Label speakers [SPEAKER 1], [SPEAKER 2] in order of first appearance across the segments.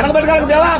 [SPEAKER 1] వెనక పెట్టుకోవాలి దేవా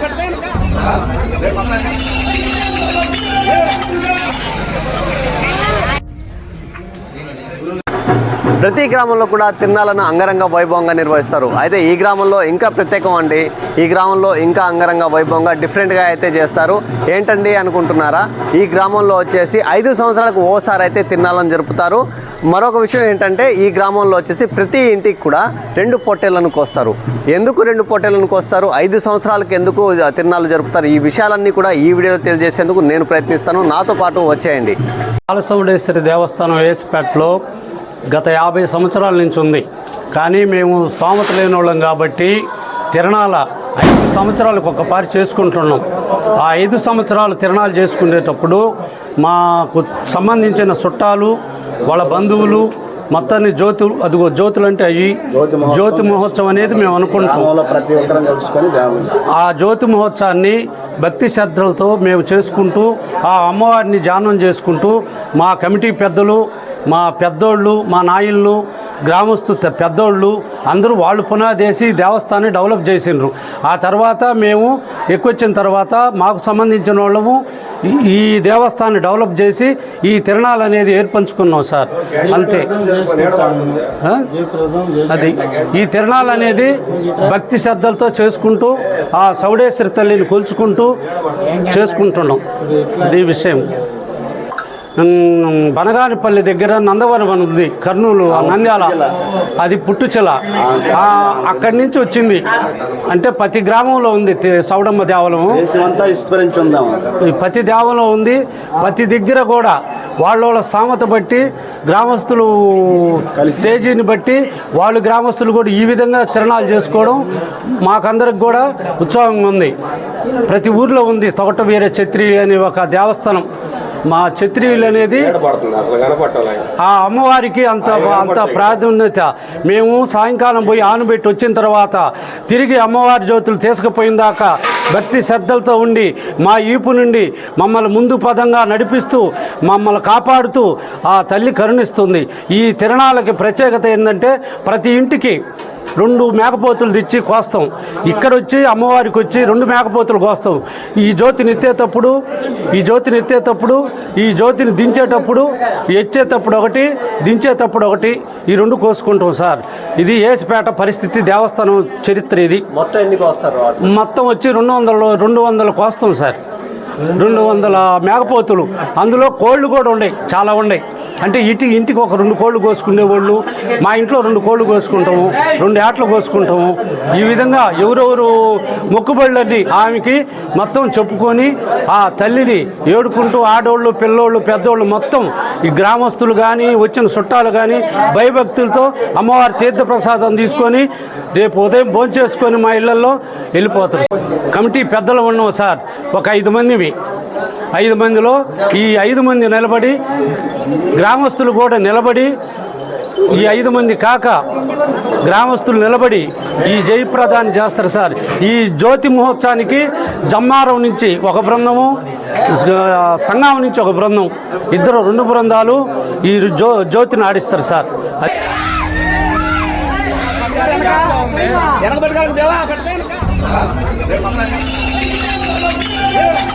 [SPEAKER 2] ప్రతి గ్రామంలో కూడా తిరునాళ్ళను అంగరంగ వైభవంగా నిర్వహిస్తారు. అయితే ఈ గ్రామంలో ఇంకా ప్రత్యేకం అండి. ఈ గ్రామంలో ఇంకా అంగరంగ వైభవంగా డిఫరెంట్గా అయితే చేస్తారు. ఏంటండి అనుకుంటున్నారా? ఈ గ్రామంలో వచ్చేసి ఐదు సంవత్సరాలకు ఓసారి అయితే తిరునాళ్ళను జరుపుతారు. మరొక విషయం ఏంటంటే ఈ గ్రామంలో వచ్చేసి ప్రతి ఇంటికి కూడా రెండు పొట్టేళ్ళను కోస్తారు. ఎందుకు రెండు పొట్టేళ్ళను కోస్తారు? ఐదు సంవత్సరాలకు ఎందుకు తిరునాళ్ళు జరుపుతారు? ఈ విషయాలన్నీ కూడా ఈ వీడియోలో తెలియజేసేందుకు నేను ప్రయత్నిస్తాను. నాతో పాటు వచ్చేయండి.
[SPEAKER 3] బాలసముడేశ్వరి దేవస్థానం ఏసుపేటలో గత యాభై సంవత్సరాల నుంచి ఉంది. కానీ మేము స్తోమత లేని వాళ్ళం కాబట్టి తిరణాల ఐదు సంవత్సరాలకు ఒకపారి చేసుకుంటున్నాం. ఆ ఐదు సంవత్సరాలు తిరణాలు చేసుకునేటప్పుడు మాకు సంబంధించిన చుట్టాలు వాళ్ళ బంధువులు మొత్తాన్ని జ్యోతులు అదిగో జ్యోతులు అంటే అవి జ్యోతి మహోత్సవం అనేది మేము అనుకుంటాం ఆ జ్యోతి మహోత్సవాన్ని భక్తి శ్రద్ధలతో మేము చేసుకుంటూ ఆ అమ్మవారిని ధ్యానం చేసుకుంటూ మా కమిటీ పెద్దలు మా పెద్దోళ్ళు మా నాయళ్ళు గ్రామస్తు పెద్దోళ్ళు అందరూ వాళ్ళు పునాదేసి దేవస్థానాన్ని డెవలప్ చేసిండ్రు. ఆ తర్వాత మేము ఎక్కువచ్చిన తర్వాత మాకు సంబంధించిన వాళ్ళము ఈ- ఈ దేవస్థానాన్ని డెవలప్ చేసి ఈ తిరణాలు అనేది ఏర్పంచుకున్నాం సార్. అంతే. అది. ఈ తిరణాలు అనేది భక్తి శ్రద్ధలతో చేసుకుంటూ ఆ సౌడేశ్వరి తల్లిని కొలుచుకుంటూ చేసుకుంటున్నాం. అది విషయం. బనగానిపల్లి దగ్గర నందవరం అని ఉంది కర్నూలు నంద్యాల. అది పుట్టుచెల. అక్కడి నుంచి వచ్చింది. అంటే ప్రతి గ్రామంలో ఉంది సౌడమ్మ దేవాలయం. ప్రతి దేవంలో ఉంది. ప్రతి దగ్గర కూడా వాళ్ళ వాళ్ళ సామత బట్టి గ్రామస్తులు స్టేజీని బట్టి వాళ్ళు గ్రామస్తులు కూడా ఈ విధంగా తిరణాలు చేసుకోవడం మాకందరికి కూడా ఉత్సాహంగా ఉంది. ప్రతి ఊర్లో ఉంది తొగట వీర ఛత్రి అనే ఒక దేవస్థానం. మా క్షత్రియులు అనేది ఆ అమ్మవారికి అంత అంత ప్రాధాన్యత. మేము సాయంకాలం పోయి ఆనుబెట్టి వచ్చిన తర్వాత తిరిగి అమ్మవారి జ్యోతులు తీసుకుపోయిన దాకా భక్తి శ్రద్ధలతో ఉండి మా ఈపు నుండి మమ్మల్ని ముందు పదంగా నడిపిస్తూ మమ్మల్ని కాపాడుతూ ఆ తల్లి కరుణిస్తుంది. ఈ తిరణాలకి ప్రత్యేకత ఏంటంటే ప్రతి ఇంటికి రెండు మేకపోతులు తెచ్చి కోస్తాం. ఇక్కడ వచ్చి అమ్మవారికి వచ్చి రెండు మేకపోతులు కోస్తాం. ఈ జ్యోతిని ఎత్తేటప్పుడు ఈ జ్యోతిని ఎత్తేటప్పుడు ఈ జ్యోతిని దించేటప్పుడు ఎచ్చేటప్పుడు ఒకటి దించేటప్పుడు ఒకటి ఈ రెండు కోసుకుంటాం సార్. ఇది ఏసిపేట పరిస్థితి దేవస్థానం చరిత్ర ఇది.
[SPEAKER 2] మొత్తం ఎన్ని కోస్తారు?
[SPEAKER 3] మొత్తం వచ్చి రెండు వందలు రెండు వందలు కోస్తాం సార్. రెండు వందల మేకపోతులు. అందులో కోళ్ళు కూడా ఉన్నాయి చాలా ఉన్నాయి. అంటే ఇంటి ఇంటికి ఒక రెండు కోళ్ళు కోసుకునే వాళ్ళు మా ఇంట్లో రెండు కోళ్ళు కోసుకుంటాము రెండు ఏట్లు కోసుకుంటాము. ఈ విధంగా ఎవరెవరు మొక్కుబళ్ళని ఆమెకి మొత్తం చెప్పుకొని ఆ తల్లిని ఏడుకుంటూ ఆడోళ్ళు పిల్లోళ్ళు పెద్దోళ్ళు మొత్తం ఈ గ్రామస్తులు కానీ వచ్చిన చుట్టాలు కానీ భయభక్తులతో అమ్మవారి తీర్థప్రసాదం తీసుకొని రేపు ఉదయం భోంచేసుకొని మా ఇళ్ళలో వెళ్ళిపోతారు. కమిటీ పెద్దలు ఉన్నాం సార్ ఒక ఐదు మందివి ఐదు మందిలో ఈ ఐదు మంది నిలబడి గ్రామస్తులు కూడా నిలబడి ఈ ఐదు మంది కాక గ్రామస్తులు నిలబడి ఈ జయప్రదాన్ని చేస్తారు సార్. ఈ జ్యోతి మహోత్సవానికి జమ్మారం నుంచి ఒక బృందము సంగం నుంచి ఒక బృందం ఇద్దరు రెండు బృందాలు ఈ జ్యో జ్యోతిని ఆడిస్తారు సార్.
[SPEAKER 1] వెనక Yeah.